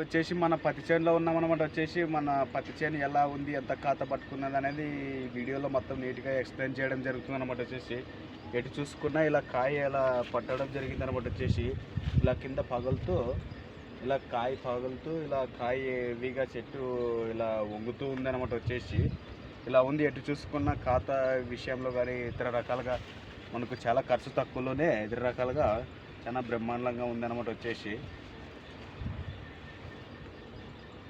వచ్చేసి మన పత్తి చేనులో ఉన్నామన్నమాట. వచ్చేసి మన పత్తి చేను ఎలా ఉంది ఎంత ఖాతా పట్టుకున్నది అనేది వీడియోలో మొత్తం నీట్గా ఎక్స్ప్లెయిన్ చేయడం జరుగుతుంది అనమాట వచ్చేసి. ఎటు చూసుకున్నా ఇలా కాయ ఇలా పట్టడం జరిగింది అనమాట వచ్చేసి. ఇలా కింద పగులుతూ ఇలా కాయ పగులుతూ ఇలా కాయ హెవీగా చెట్టు ఇలా వంగుతూ ఉందన్నమాట వచ్చేసి. ఇలా ఉంది ఎటు చూసుకున్న ఖాతా విషయంలో కానీ ఇతర రకాలుగా మనకు చాలా ఖర్చు తక్కువలోనే ఇతర రకాలుగా చాలా బ్రహ్మాండంగా ఉందన్నమాట వచ్చేసి.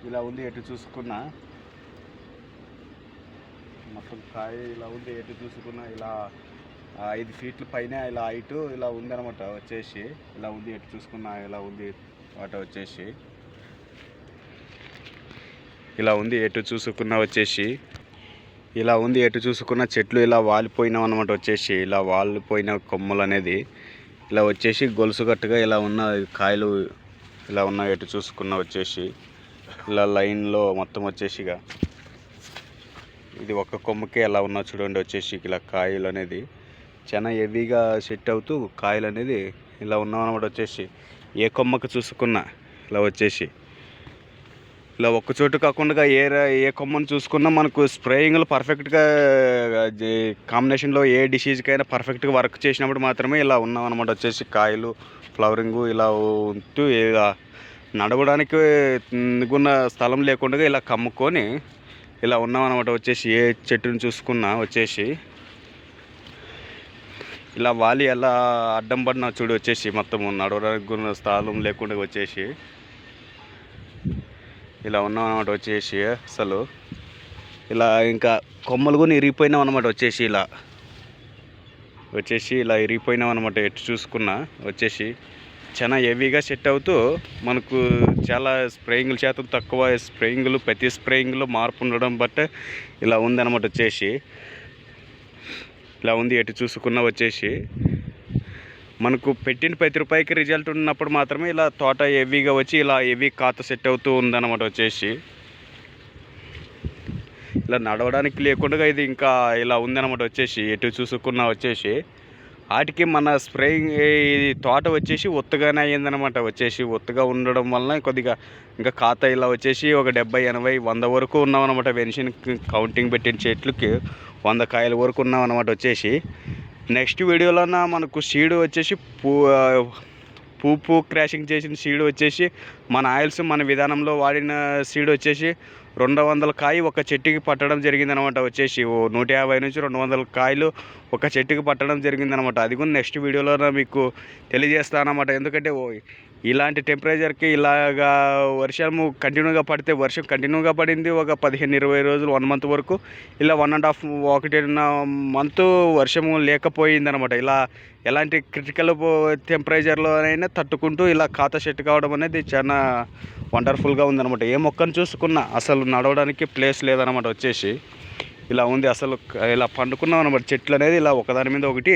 ఇలా ఉంది ఎటు చూసుకున్నా. మొత్తం కాయ ఇలా ఉంది ఎటు చూసుకున్నా. ఇలా ఐదు ఫీట్ల పైన ఇలా హైట్ ఇలా ఉందనమాట వచ్చేసి. ఇలా ఉంది ఎటు చూసుకున్నా ఇలా ఉంది వాట వచ్చేసి. ఇలా ఉంది ఎటు చూసుకున్నా వచ్చేసి. ఇలా ఉంది ఎటు చూసుకున్న చెట్లు ఇలా వాలిపోయినాం అనమాట వచ్చేసి. ఇలా వాలిపోయిన కొమ్మలు అనేది. ఇలా వచ్చేసి గొలుసు కట్టుగా ఇలా ఉన్న కాయలు ఇలా ఉన్న ఎటు చూసుకున్న వచ్చేసి. ఇలా లైన్లో మొత్తం వచ్చేసిగా ఇది ఒక కొమ్మకే ఎలా ఉన్నా చూడండి వచ్చేసి ఇలా కాయలు అనేది చాలా హెవీగా సెట్ అవుతూ కాయలు అనేది ఇలా ఉన్నాం అనమాట వచ్చేసి. ఏ కొమ్మకు చూసుకున్నా ఇలా వచ్చేసి. ఇలా ఒక్క చోటు కాకుండా ఏ ఏ కొమ్మను చూసుకున్నా మనకు స్ప్రేయింగ్లో పర్ఫెక్ట్గా కాంబినేషన్లో ఏ డిసీజ్కైనా పర్ఫెక్ట్గా వర్క్ చేసినప్పుడు మాత్రమే ఇలా ఉన్నాం అనమాట వచ్చేసి కాయలు ఫ్లవరింగు ఇలా ఉంటూ ఇలా నడవడానికి ఉన్న స్థలం లేకుండా ఇలా కమ్ముకొని ఇలా ఉన్నామన్నమాట వచ్చేసి ఏ చెట్టుని చూసుకున్నా వచ్చేసి. ఇలా వాలి ఎలా అడ్డం పడిన చూడు వచ్చేసి మొత్తం నడవడానికి ఉన్న స్థలం లేకుండా వచ్చేసి. ఇలా ఉన్నాం అనమాట వచ్చేసి అసలు. ఇలా ఇంకా కొమ్మలు కూడా ఇరిగిపోయినాం అనమాట వచ్చేసి ఇలా. వచ్చేసి ఇలా ఇరిగిపోయినాం అనమాట ఎటు చూసుకున్నా వచ్చేసి. చాలా హెవీగా సెట్ అవుతూ మనకు చాలా స్ప్రేయింగ్ల శాతం తక్కువ స్ప్రేయింగ్లు ప్రతి స్ప్రేయింగ్లో మార్పు ఉండడం బట్ట ఇలా ఉందన్నమాట వచ్చేసి. ఇలా ఉంది ఎటు చూసుకున్నా వచ్చేసి. మనకు పెట్టిన ప్రతి రూపాయికి రిజల్ట్ ఉన్నప్పుడు మాత్రమే ఇలా తోట హెవీగా వచ్చి ఇలా హెవీ ఖాత సెట్ అవుతూ ఉందన్నమాట వచ్చేసి. ఇలా నడవడానికి లేకుండా ఇది ఇంకా ఇలా ఉందన్నమాట వచ్చేసి ఎటు చూసుకున్నా వచ్చేసి. వాటికి మన స్ప్రేయింగ్ ఇది తోట వచ్చేసి ఒత్తుగానే అయ్యిందనమాట. వచ్చేసి ఒత్తుగా ఉండడం వలన కొద్దిగా ఇంకా ఖాతా ఇలా వచ్చేసి ఒక డెబ్బై ఎనభై వంద వరకు ఉన్నామన్నమాట వెన్షన్ కౌంటింగ్ పెట్టిన చెట్లకి వంద కాయల వరకు ఉన్నామన్నమాట వచ్చేసి. నెక్స్ట్ వీడియోలోన మనకు సీడ్ వచ్చేసి పూ పూపు క్రాషింగ్ చేసిన సీడ్ వచ్చేసి మన ఆయిల్స్ మన విధానంలో వాడిన సీడ్ వచ్చేసి రెండు వందల కాయ ఒక చెట్టుకి పట్టడం జరిగిందనమాట వచ్చేసి. ఓ నూట యాభై నుంచి రెండు వందల కాయలు ఒక చెట్టుకి పట్టడం జరిగిందనమాట. అది కూడా నెక్స్ట్ వీడియోలో మీకు తెలియజేస్తానమాట. ఎందుకంటే ఓ ఇలాంటి టెంపరేచర్కి ఇలాగా వర్షము కంటిన్యూగా పడితే వర్షం కంటిన్యూగా పడింది ఒక పదిహేను ఇరవై రోజులు వన్ మంత్ వరకు. ఇలా వన్ అండ్ హాఫ్ ఒకటి మంత్ వర్షము లేకపోయిందనమాట. ఇలా ఎలాంటి క్రిటికల్ టెంపరేచర్లోనైనా తట్టుకుంటూ ఇలా ఖాతా సెట్ కావడం అనేది చాలా వండర్ఫుల్గా ఉందనమాట. ఏ మొక్కను చూసుకున్నా అసలు నడవడానికి ప్లేస్ లేదనమాట వచ్చేసి. ఇలా ఉంది అసలు ఇలా పండుకున్నాం అనమాట చెట్లు అనేది ఇలా ఒకదాని మీద ఒకటి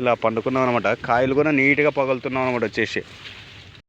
ఇలా పండుకున్నాం అనమాట కాయలు కూడా నీట్గా పగులుతున్నాం అనమాట వచ్చేసి.